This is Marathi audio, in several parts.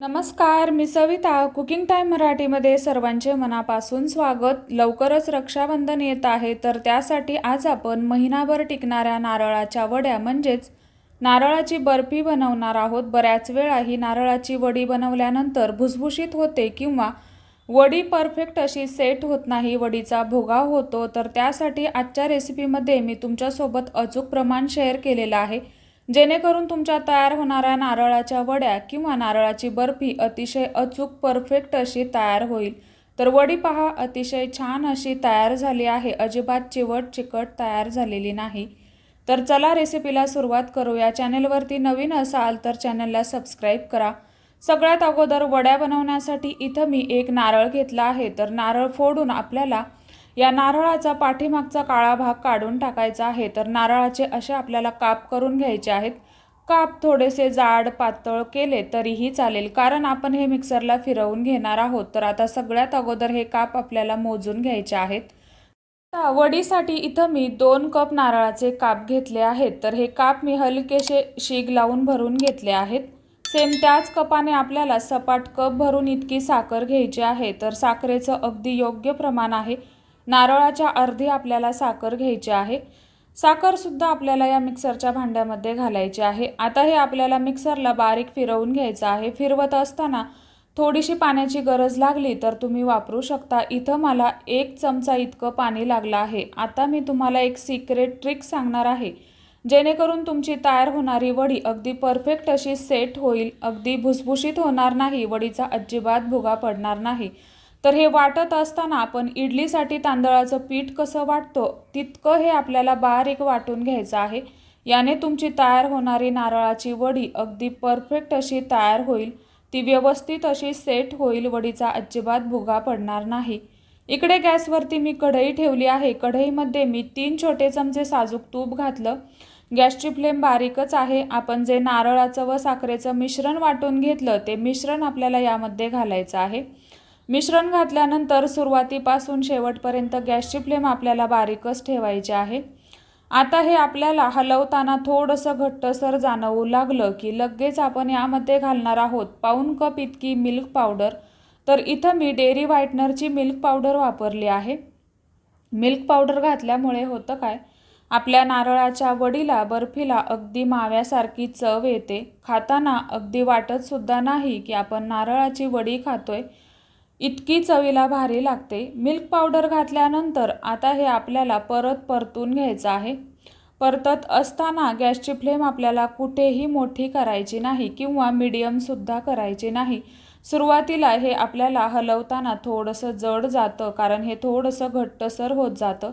नमस्कार मी सविता कुकिंग टाईम मराठीमध्ये सर्वांचे मनापासून स्वागत. लवकरच रक्षाबंधन येत आहे तर त्यासाठी आज आपण महिनाभर टिकणाऱ्या नारळाच्या वड्या म्हणजेच नारळाची बर्फी बनवणार आहोत. बऱ्याच वेळा ही नारळाची वडी बनवल्यानंतर भुसभुशीत होते किंवा वडी परफेक्ट अशी सेट होत नाही वडीचा भोगा होतो. तर त्यासाठी आजच्या रेसिपीमध्ये मी तुमच्यासोबत अचूक प्रमाण शेअर केलेलं आहे. जेणेकरून तुमच्या तयार होणाऱ्या नारळाच्या वड्या किंवा नारळाची बर्फी अतिशय अचूक परफेक्ट अशी तयार होईल. तर वडी पहा अतिशय छान अशी तयार झाली आहे. अजिबात चिवट चिकट तयार झालेली नाही. तर चला रेसिपीला सुरुवात करूया. चॅनेलवरती नवीन असाल तर चॅनलला सबस्क्राईब करा. सगळ्यात अगोदर वड्या बनवण्यासाठी इथं मी एक नारळ घेतला आहे. तर नारळ फोडून आपल्याला या नारळाचा पाठीमागचा काळा भाग काढून टाकायचा आहे. तर नारळाचे असे आपल्याला काप करून घ्यायचे आहेत. काप थोडेसे जाड पातळ केले तरीही चालेल. कारण आपण हे मिक्सरला फिरवून घेणार आहोत. तर आता सगळ्यात अगोदर हे काप आपल्याला मोजून घ्यायचे आहेत. आता वडीसाठी इथं मी दोन कप नारळाचे काप घेतले आहेत. तर हे काप मी हलकेसे शीग लावून भरून घेतले आहेत. सेम त्याच कपाने आपल्याला सपाट कप भरून इतकी साखर घ्यायची आहे. तर साखरेचं अगदी योग्य प्रमाण आहे. नारळाच्या अर्धी आपल्याला साखर घ्यायची आहे. साखरसुद्धा आपल्याला या मिक्सरच्या भांड्यामध्ये घालायची आहे. आता हे आपल्याला मिक्सरला बारीक फिरवून घ्यायचं आहे. फिरवत असताना थोडीशी पाण्याची गरज लागली तर तुम्ही वापरू शकता. इथं मला एक चमचा इतकं पाणी लागलं आहे. आता मी तुम्हाला एक सिक्रेट ट्रिक सांगणार आहे. जेणेकरून तुमची तयार होणारी वडी अगदी परफेक्ट अशी सेट होईल. अगदी भुसभुशीत होणार नाही. वडीचा अजिबात भुगा पडणार नाही. तर हे वाटत असताना आपण इडलीसाठी तांदळाचं पीठ कसं वाटतो तितकं हे आपल्याला बारीक वाटून घ्यायचं आहे. याने तुमची तयार होणारी नारळाची वडी अगदी परफेक्ट अशी तयार होईल. ती व्यवस्थित अशी सेट होईल वडीचा अजिबात भुगा पडणार नाही. इकडे गॅसवरती मी कढई ठेवली आहे. कढईमध्ये मी तीन छोटे चमचे साजूक तूप घातलं. गॅसची फ्लेम बारीकच आहे. आपण जे नारळाचं व साखरेचं मिश्रण वाटून घेतलं ते मिश्रण आपल्याला यामध्ये घालायचं आहे. मिश्रण घातल्यानंतर सुरुवातीपासून शेवटपर्यंत गॅसची फ्लेम आपल्याला बारीकच ठेवायची आहे. आता हे आपल्याला हलवताना थोडंसं घट्टसर जाणवू लागलं की लगेच आपण यामध्ये घालणार आहोत पाऊन कप इतकी मिल्क पावडर. तर इथं मी डेअरी व्हाईटनरची मिल्क पावडर वापरली आहे. मिल्क पावडर घातल्यामुळे होतं काय? आपल्या नारळाच्या वडीला बर्फीला अगदी माव्यासारखी चव येते. खाताना अगदी वाटतसुद्धा नाही की आपण नारळाची वडी खातोय. इतकी चवीला भारी लागते. मिल्क पावडर घातल्यानंतर आता हे आपल्याला परत परतून घ्यायचं आहे. परतत असताना गॅसची फ्लेम आपल्याला कुठेही मोठी करायची नाही किंवा मिडियमसुद्धा करायची नाही. सुरुवातीला हे आपल्याला हलवताना थोडंसं जड जातं कारण हे थोडंसं घट्टसर होत जातं.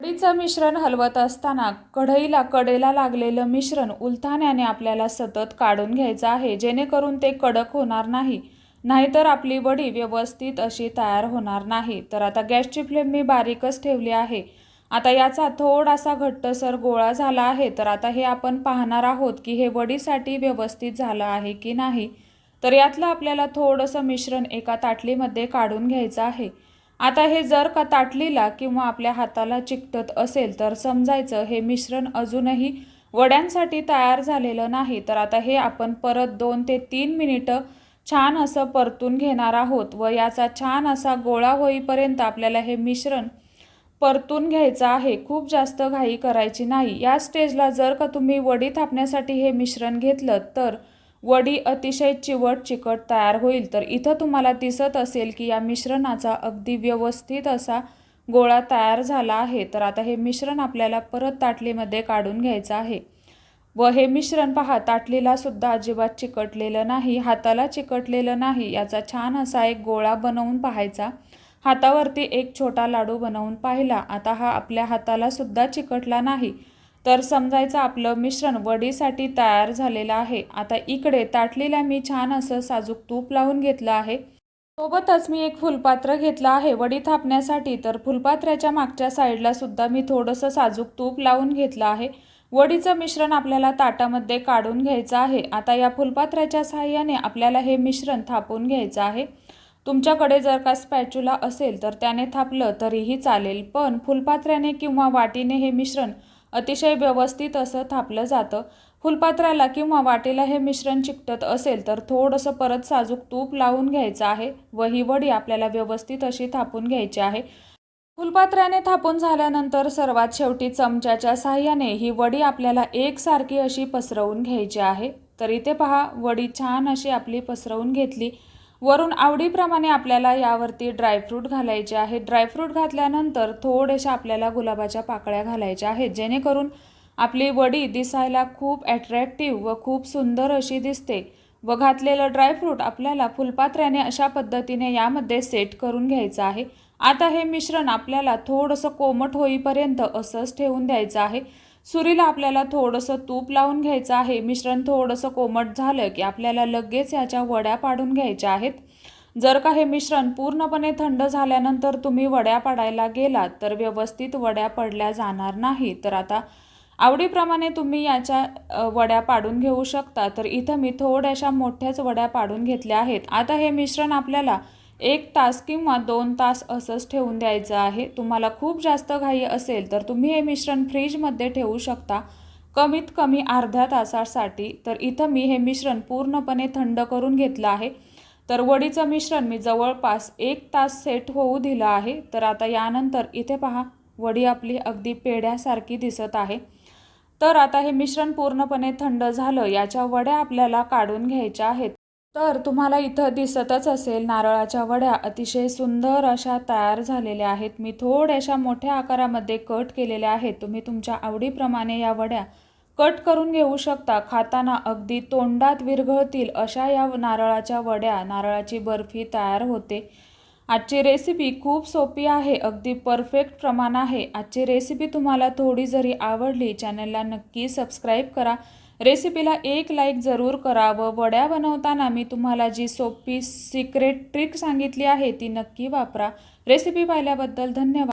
कढीचं मिश्रण हलवत असताना कढईला कडेला लागलेलं मिश्रण उलथाण्याने आपल्याला सतत काढून घ्यायचं आहे. जेणेकरून ते कडक होणार नाही. नाहीतर आपली वडी व्यवस्थित अशी तयार होणार नाही. तर आता गॅसची फ्लेम मी बारीकच ठेवली आहे. आता याचा थोडासा घट्टसर गोळा झाला आहे. तर आता हे आपण पाहणार आहोत की हे वडीसाठी व्यवस्थित झालं आहे की नाही. तर यातलं आपल्याला थोडंसं मिश्रण एका ताटलीमध्ये काढून घ्यायचं आहे. आता हे जर का ताटलीला किंवा आपल्या हाताला चिकटत असेल तर समजायचं हे मिश्रण अजूनही वड्यांसाठी तयार झालेलं नाही. तर आता हे आपण परत दोन ते तीन मिनिटं छान असं परतून घेणार आहोत व याचा छान असा गोळा होईपर्यंत आपल्याला हे मिश्रण परतून घ्यायचं आहे. खूप जास्त घाई करायची नाही. या स्टेजला जर का तुम्ही वडी थापण्यासाठी हे मिश्रण घेतलं तर वडी अतिशय चिवट चिकट तयार होईल. तर इथं तुम्हाला दिसत असेल की या मिश्रणाचा अगदी व्यवस्थित असा गोळा तयार झाला आहे. तर आता हे मिश्रण आपल्याला परत ताटलीमध्ये काढून घ्यायचं आहे. व हे मिश्रण पहा ताटलीला सुद्धा अजिबात चिकटलेलं नाही हाताला चिकटलेलं नाही याचा छान असा एक गोळा बनवून पाहायचा. हातावरती एक छोटा लाडू बनवून पाहिला. आता हा आपल्या हाताला सुद्धा चिकटला नाही. तर समजायचं आपलं मिश्रण वडीसाठी तयार झालेलं आहे. आता इकडे ताटलीला मी छान असं साजूक तूप लावून घेतलं आहे. सोबतच मी एक फुलपात्र घेतलं आहे. वडी थापण्यासाठी तर फुलपात्र्याच्या मागच्या साईडला सुद्धा मी थोडंसं साजूक तूप लावून घेतलं आहे. वडीचं मिश्रण आपल्याला ताटामध्ये काढून घ्यायचं आहे. आता या फुलपात्र्याच्या साहाय्याने आपल्याला हे मिश्रण थापून घ्यायचं आहे. तुमच्याकडे जर का स्पॅच्युला असेल तर त्याने थापलं तरीही चालेल पण फुलपात्र्याने किंवा वाटीने हे मिश्रण अतिशय व्यवस्थित असं थापलं जातं. फुलपात्राला किंवा वाटीला हे मिश्रण चिकटत असेल तर थोडंसं परत साजूक तूप लावून घ्यायचं आहे. व ही वडी आपल्याला व्यवस्थित अशी थापून घ्यायची आहे. फुलपात्र्याने थापून झाल्यानंतर सर्वात शेवटी चमच्याच्या साह्याने ही वडी आपल्याला एकसारखी अशी पसरवून घ्यायची आहे. तर इथे पहा वडी छान अशी आपली पसरवून घेतली. वरून आवडीप्रमाणे आपल्याला यावरती ड्रायफ्रूट घालायचे आहे. ड्रायफ्रूट घातल्यानंतर थोड्याशा आपल्याला गुलाबाच्या पाकळ्या घालायच्या आहेत. जेणेकरून आपली वडी दिसायला खूप ॲट्रॅक्टिव्ह व खूप सुंदर अशी दिसते. व घातलेलं ड्रायफ्रूट आपल्याला फुलपात्र्याने अशा पद्धतीने यामध्ये सेट करून घ्यायचं आहे. आता हे मिश्रण आपल्याला थोडंसं कोमट होईपर्यंत असंच ठेवून द्यायचं आहे. सुरीला आपल्याला थोडंसं तूप लावून घ्यायचं आहे. मिश्रण थोडंसं कोमट झालं की आपल्याला लगेच याच्या वड्या पाडून घ्यायच्या आहेत. जर का हे मिश्रण पूर्णपणे थंड झाल्यानंतर तुम्ही वड्या पाडायला गेलात तर व्यवस्थित वड्या पडल्या जाणार नाही. तर आता आवडीप्रमाणे तुम्ही याच्या वड्या पाडून घेऊ शकता. तर इथं मी थोड्याशा मोठ्याच वड्या पाडून घेतल्या आहेत. आता हे मिश्रण आपल्याला एक तास किंवा दोन तास असंच ठेवून द्यायचं आहे. तुम्हाला खूप जास्त घाई असेल तर तुम्ही हे मिश्रण फ्रीजमध्ये ठेवू शकता. कमीत कमी अर्ध्या तासासाठी. तर इथं मी हे मिश्रण पूर्णपणे थंड करून घेतलं आहे. तर वडीचं मिश्रण मी जवळपास एक तास सेट होऊ दिलं आहे. तर आता यानंतर इथे पहा वडी आपली अगदी पेढ्यासारखी दिसत आहे. तर आता हे मिश्रण पूर्णपणे थंड झालं याच्या वड्या आपल्याला काढून घ्यायच्या आहेत. तर तुम्हाला इथं दिसतच असेल नारळाच्या वड्या अतिशय सुंदर अशा तयार झालेल्या आहेत. मी थोड्याशा मोठ्या आकारामध्ये कट केलेल्या आहेत. तुम्ही तुमच्या आवडीप्रमाणे या वड्या कट करून घेऊ शकता. खाताना अगदी तोंडात विरघळतील अशा या नारळाच्या वड्या. नारळाची बर्फी तयार होते. आजची रेसिपी खूप सोपी आहे अगदी परफेक्ट प्रमाण आहे. आजची रेसिपी तुम्हाला थोडी जरी आवडली चॅनलला नक्की सबस्क्राईब करा. रेसिपीला एक लाईक जरूर करा व वड्या बनवताना मी तुम्हाला जी सोपी सिक्रेट ट्रिक सांगितली आहे ती नक्की वापरा. रेसिपी पाहिल्याबद्दल धन्यवाद.